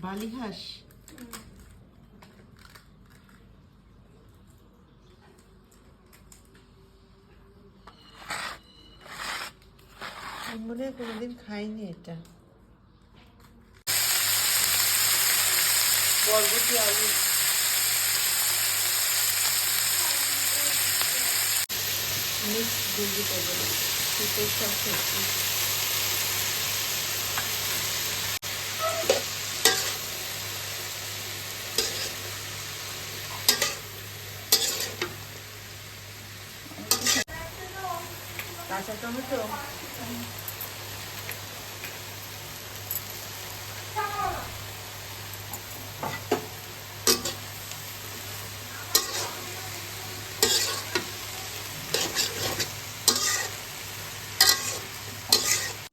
বালি হাঁস। আমি মনে হয় কোনোদিন খাইনি এটা। বরবটি আলু। মিক্স ভেজিটেবল শীতের সব সবজি কাঁচা টমেটো?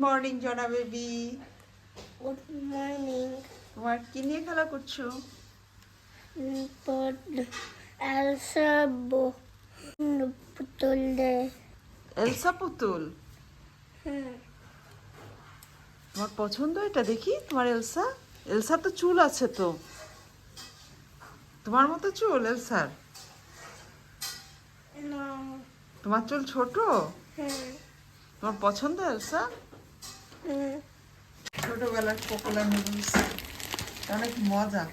মর্নিং জনা বেবি গুড মর্নিং তোমার কি নিয়ে খেলা করছ? পুতুল দে এলসা পুতুল তোমার পছন্দ এটা? দেখি তোমার এলসা? এলসা তো চুল আছে তো। তোমার মতো চুল এলসার? না। তোমার চুল ছোট? তোমার পছন্দ এলসা? হুম ছোটবেলার পপুলার নুডলস। অনেক মজা।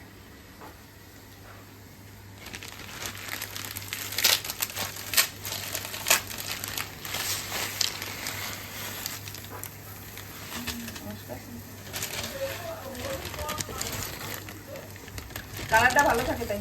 কালারটা ভালো থাকে তাই।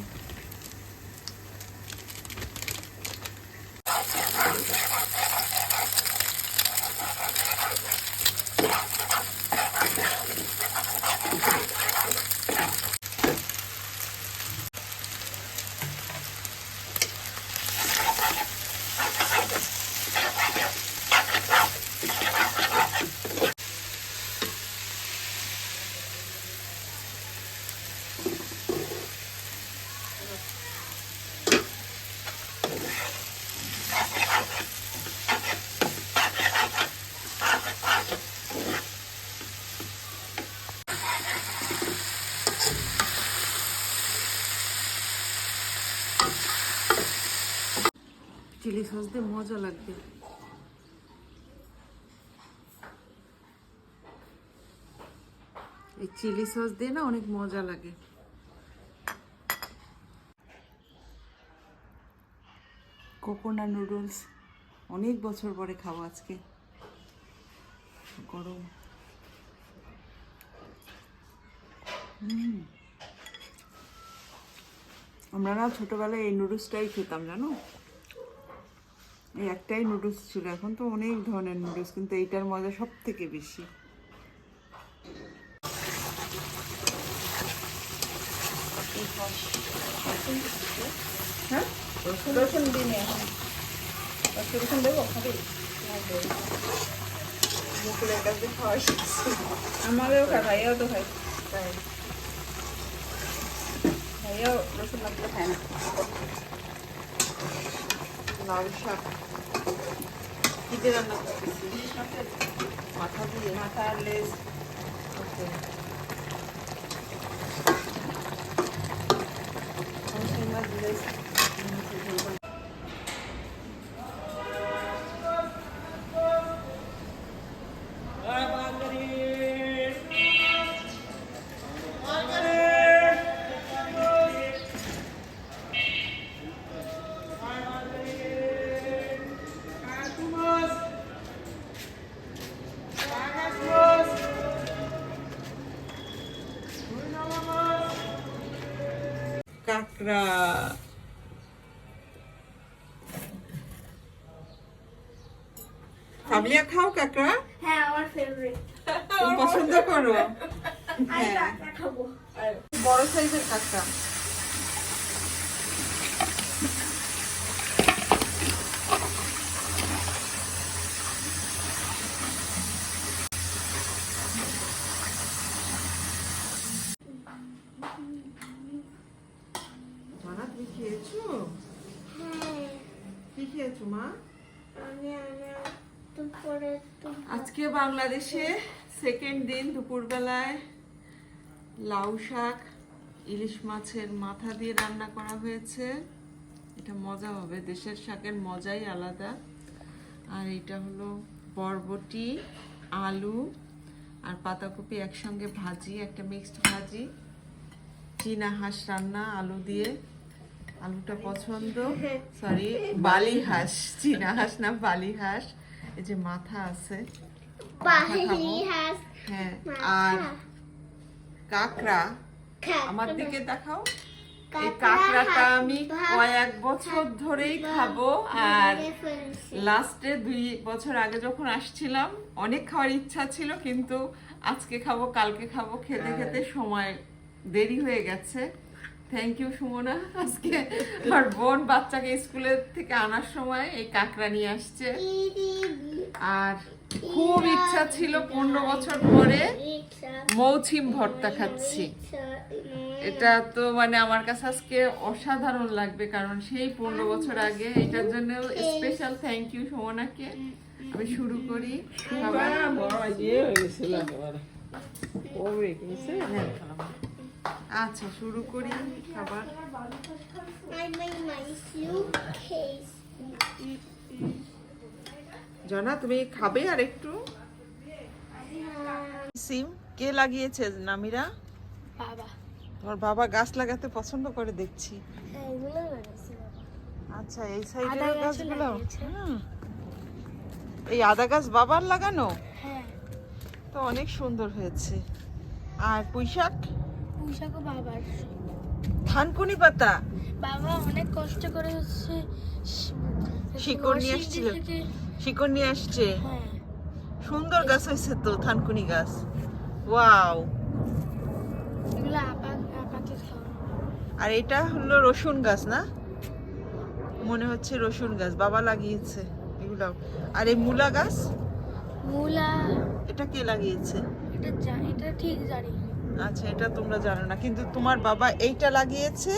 চিলি সস দিয়ে মজা লাগবে। এই চিলি সস দিয়ে না অনেক মজা লাগে। কোকোনা নুডলস অনেক বছর পরে খাব আজকে। গরম। হুম। আমরা না ছোটবেলায় এই নুডলসটাই খেতাম, জানো? এই একটাই নুডলস ছিল, এখন তো অনেক ধরনের নুডলস, কিন্তু এইটার মজা সব থেকে বেশি। হ্যাঁ? আমাদেরও খাই তো খাই তাই। ভাইয়াও রসুন না দিলে খায় না লাল শাক কি দিয়ে রান্না করতেছি মাথা দিয়ে মাথা আর লেজ কাঁকড়া। কাবলিয়া খাও কাঁকড়া? হ্যাঁ আমার ফেভারিট তুমি পছন্দ করো? হ্যাঁ। খাব। বড় সাইজের কাঁকড়া মানা তুমি খেয়েছো হ্যাঁ কি খেয়েছো মা। আজকে বাংলাদেশে সেকেন্ড দিন দুপুরবেলায় লাউ শাক ইলিশ মাছের মাথা দিয়ে রান্না করা হয়েছে। এটা মজা হবে দেশের শাকের মজাই আলাদা। আর এটা হলো বরবটি আলু আর পাতাকপি একসঙ্গে ভাজি একটা মিক্সড ভাজি। চীনা হাঁস রান্না আলু দিয়ে। আলুটা পছন্দ। সরি বালি হাঁস চীনা হাঁস না বালি হাঁস এই যে মাথা আছে। হ্যাঁ আর কাঁকড়া। আমার দিকে দেখাও। এই কাঁকড়াটা আমি কয়েক বছর ধরেই খাব। আর লাস্টে দুই বছর আগে যখন আসছিলাম অনেক খাওয়ার ইচ্ছা ছিল কিন্তু আজকে খাব কালকে খাব খেতে খেতে সময় দেরি হয়ে গেছে। Thank you Sumona. আজকে আমার বোন বাচ্চাকে স্কুলের থেকে আনার সময় এই কাঁকড়া নিয়ে আসছে। আর খুব ইচ্ছা ছিল পনেরো বছর পরে মৌছিম ভর্তা খাচ্ছি। এটা তো মানে আমার কাছে আজকে অসাধারণ লাগবে কারণ সেই পনেরো বছর আগে এটার জন্য স্পেশাল থ্যাংক ইউ সুমনাকে। আমি শুরু করি। খাবার আচ্ছা শুরু করি খাবার. জনা তুমি খাবে আর একটু সিম কে লাগিয়েছে নামিরা? বাবা। তোমার বাবা গাছ লাগাতে পছন্দ করে দেখছি। হ্যাঁ আচ্ছা এই সাইডের গাছগুলো? এই আদা গাছ বাবার লাগানো? হ্যাঁ। তো অনেক সুন্দর হয়েছে। আর পুঁইশাক? পুঁশাকও বাবার। থানকুনি পাতা? বাবা অনেক কষ্ট করে হচ্ছে শিকড় নিয়ে আসছিল। শিকড় নিয়ে আসছে? হ্যাঁ। সুন্দর গাছ হয়েছে তো থানকুনি গাছ। ওয়াও। আর এটা হলো রসুন গাছ না? মনে হচ্ছে রসুন গাছ বাবা লাগিয়েছে এগুলো আর এই মূলা গাছ? মূলা এটা কে লাগিয়েছে? এটা জা- এটা ঠিক জানি আচ্ছা এটা তোমরা জানো না কিন্তু তোমার বাবা এইটা লাগিয়েছে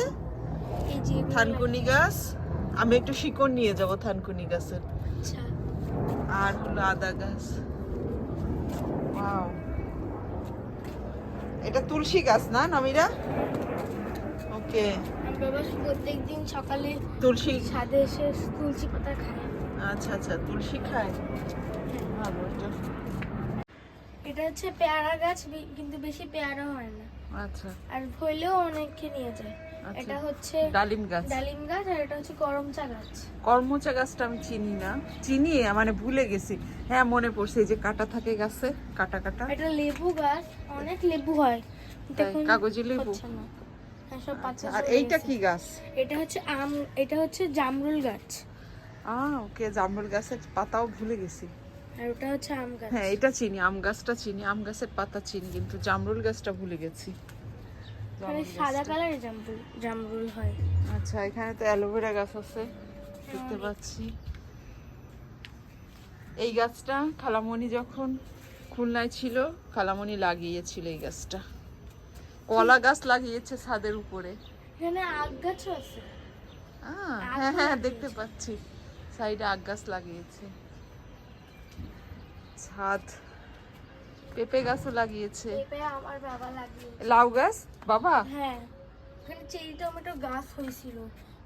এই যে থানকুনি গাছ। আমি একটু শিকড় নিয়ে যাব থানকুনি গাছের। আচ্ছা। আর হলো আদা গাছ। এটা তুলসী গাছ না নামিরা? ওকে আমার বাবা প্রত্যেক সকালে তুলসী ছাদে এসে তুলসী পাতা খায়। আচ্ছা আচ্ছা তুলসী খায়। ভালো এটা। হচ্ছে পেয়ারা গাছ কিন্তু বেশি পেয়ারা হয় না। আচ্ছা। আর হইলেও অনেককে নিয়ে যায়। আচ্ছা। এটা হচ্ছে ডালিম গাছ। ডালিম গাছ আর এটা হচ্ছে করমচা গাছ। কর্মচা গাছটা আমি চিনি না। চিনি মানে ভুলে গেছি। হ্যাঁ মনে পড়ছে এই যে কাটা থাকে গাছে কাটা কাটা। এটা লেবু গাছ অনেক লেবু হয়। কাগজি লেবু? হ্যাঁ, আচ্ছা, আর এইটা কি গাছ? এটা হচ্ছে আম এটা হচ্ছে জামরুল গাছ। আহ ওকে জামরুল গাছের পাতাও ভুলে গেছি। আর ওটা হচ্ছে আম গাছ। হ্যাঁ এটা চিনি আম গাছটা চিনি আম গাছের পাতা চিনি কিন্তু জামরুল গাছটা ভুলে গেছি। মানে সাদা কালারের জামরুল জামরুল হয়। আচ্ছা এখানে তো অ্যালোভেরা গাছ আছে দেখতে পাচ্ছি। এই গাছটা খালামণি যখন খুলনায় ছিল খালামণি লাগিয়েছিল এই গাছটা। কলা গাছ লাগিয়েছে ছাদের উপরে। এখানে আগ গাছও আছে। হ্যাঁ হ্যাঁ দেখতে পাচ্ছি। সাইডে আগ গাছ লাগিয়েছে। ছাদ। পেঁপে গাছও লাগিয়েছে। পেঁপে আমার বাবা লাগিয়ে লাউ গাছ? বাবা? হ্যাঁ। চেরি টমেটো গাছ হয়েছিল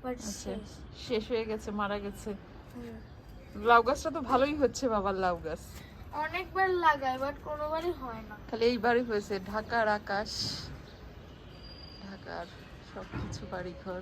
বাট আচ্ছা শেষ। শেষ হয়ে গেছে মারা গেছে। লাউ গাছটা তো ভালোই হচ্ছে বাবার লাউ গাছ। অনেকবার লাগাই বাট কোনোবারই হয় না। খালি এইবারই হয়েছে ঢাকার আকাশ। ঢাকার সবকিছু বাড়ি ঘর